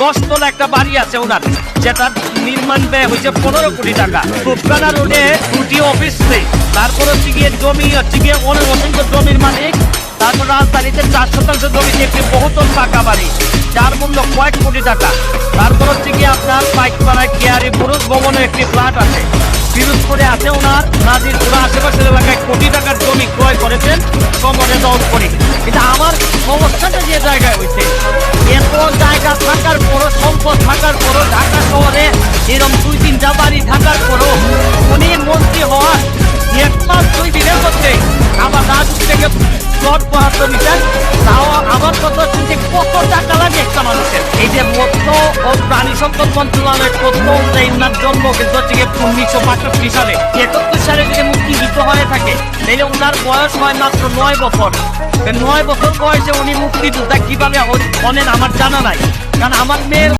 দশতলা একটা বাড়ি আছে ওনার, যেটা নির্মাণ ব্যয় হয়েছে পনেরো কোটি টাকা। রূপকানা রোডে দুটি অফিস নেই। তারপর হচ্ছে গিয়ে জমি হচ্ছে গিয়ে অনেক অসংখ্য জমির মালিক। তারপর রাজধানীতে চার শতাংশ জমিতে একটি বহুতল পাকা বাড়ি, যার মূল্য কয়েক কোটি টাকা। তারপর হচ্ছে গিয়ে আপনার পাইকপাড়ায় কেয়ারি পুরুষ ভবনে একটি ফ্ল্যাট আছে। পিরোজপুরে আছে ওনার, নাজিরপুরা আশেপাশের এলাকায় কোটি টাকার জমি ক্রয় করেছেন সমরে দল করে কিন্তু আমার এরকম দুই তিনটা বাড়ি থাকার পরও উনি মন্ত্রী হওয়ার এক মাস দুই দিনের মধ্যে আবার রাজুক থেকে প্লট বাহাত্তর নিতেন তাও আমার কথা যে কত টাকা লাগে একটা মানুষের? এই যে মৎস্য ও প্রাণী সম্পদ মন্ত্রণালয়ের তথ্য অনুযায়ী ইন্নার জন্ম কিন্তু হচ্ছে গিয়ে উনিশশো বাষট্টি সালে। একাত্তর সালে যদি মুক্তিযুদ্ধ হয়ে থাকে, তাহলে ওনার বয়স হয় মাত্র নয় বছর। নয় বছর বয়সে উনি মুক্তিযোদ্ধা কীভাবে হলেন আমার জানা নাই। কারণ আমার মেয়ের